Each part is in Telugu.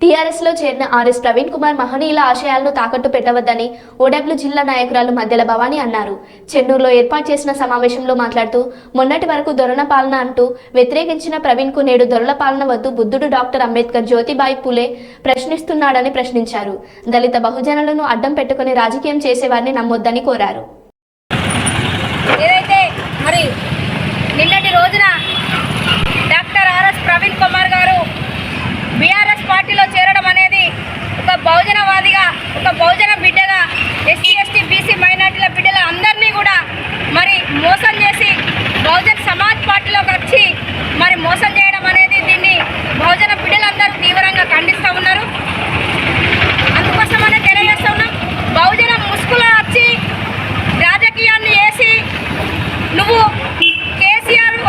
టీఆర్ఎస్లో చేరిన ఆర్ఎస్ ప్రవీణ్ కుమార్ మహనీయుల ఆశయాలను తాకట్టు పెట్టవద్దని ఓడబ్ల్యూ జిల్లా నాయకురాలు మధ్యల భవానీ అన్నారు. చెన్నూరులో ఏర్పాటు చేసిన సమావేశంలో మాట్లాడుతూ మొన్నటి వరకు దొరణ పాలన అంటూ వ్యతిరేకించిన ప్రవీణ్కు నేడు దొరల పాలన వద్దు బుద్ధుడు డాక్టర్ అంబేద్కర్ జ్యోతిబాయి పులే ప్రశ్నిస్తున్నాడని ప్రశ్నించారు. దళిత బహుజనులను అడ్డం పెట్టుకుని రాజకీయం చేసేవారిని నమ్మొద్దని కోరారు. ఏదైతే మరి నిన్నటి రోజున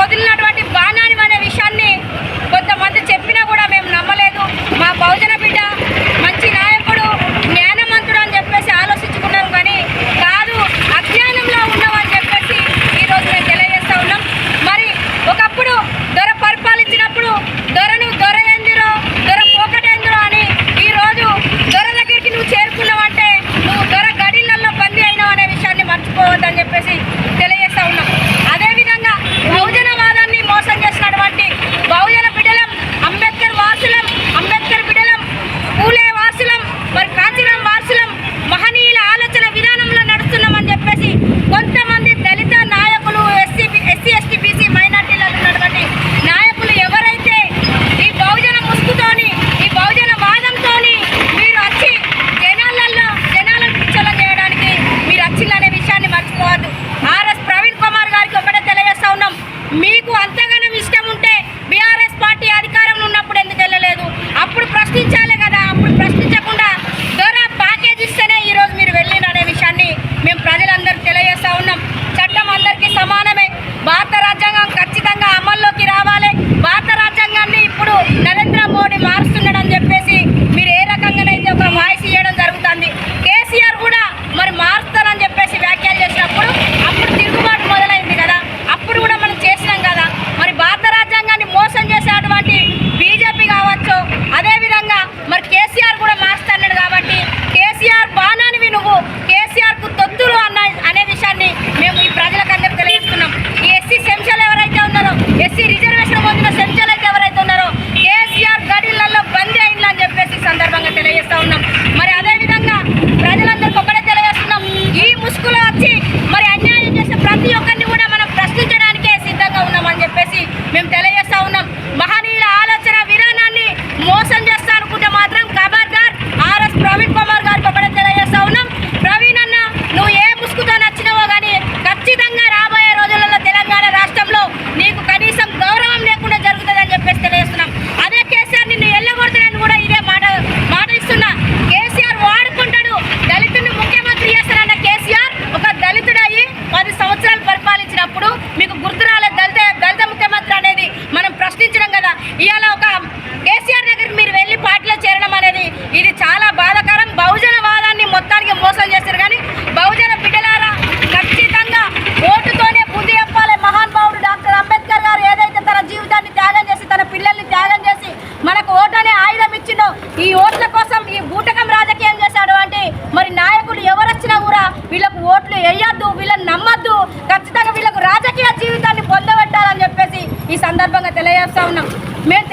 వదిలినటువంటి బాణాన్ని అనే విషయాన్ని కొంతమంది చెప్పినా కూడా మేము నమ్మలేదు. మా బహుజన వీళ్ళకు ఓట్లు వేయద్దు వీళ్ళని నమ్మద్దు. ఖచ్చితంగా వీళ్ళకు రాజకీయ జీవితాన్ని పొందబెట్టాలని చెప్పేసి ఈ సందర్భంగా తెలియజేస్తా ఉన్నాం. మేము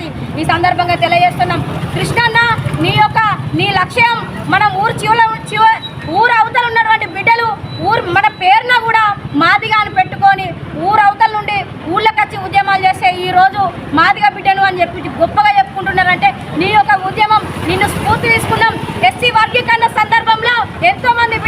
చేసి ఈ సందర్భంగా తెలియజేస్తున్నాం. కృష్ణన్న నీ యొక్క నీ లక్ష్యం మనం ఊరు చివర చివ ఊరు అవతల ఉన్నటువంటి బిడ్డలు ఊరు మన పేరున కూడా మాదిగా అని పెట్టుకొని ఊరు అవతల నుండి ఊళ్ళకి వచ్చి ఉద్యమాలు చేస్తే ఈరోజు మాదిగా బిడ్డను అని చెప్పి గొప్పగా చెప్పుకుంటున్నారంటే నీ యొక్క ఉద్యమం నిన్ను స్ఫూర్తి తీసుకున్నాం. ఎస్సీ వర్గీకరణ సందర్భంలో ఎంతోమంది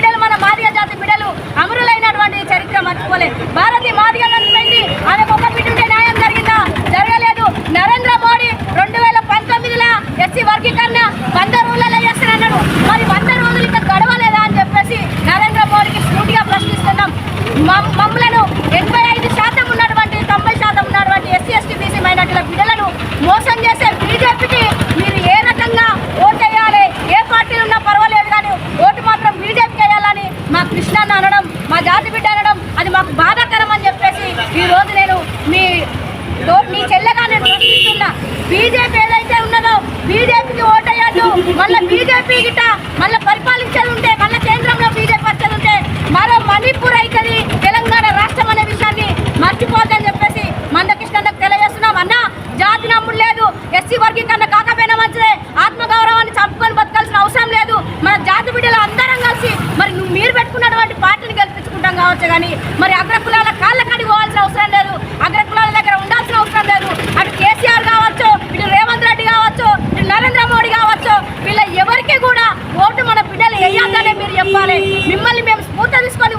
మాకు బాధాకరం అని చెప్పేసి ఈరోజు నేను మీ మీ చెల్లెగా నేను ప్రశ్నిస్తున్నా బీజేపీ ఏదైతే ఉన్నదో బీజేపీకి ఓటేయద్దు. మళ్ళీ బీజేపీ గిట్ట మళ్ళీ పరిపాలించేది ఉంటే ఓటు మన బిడ్డలు వేయాలని మీరు చెప్పాలి? మిమ్మల్ని మేము స్ఫూర్తి తీసుకొని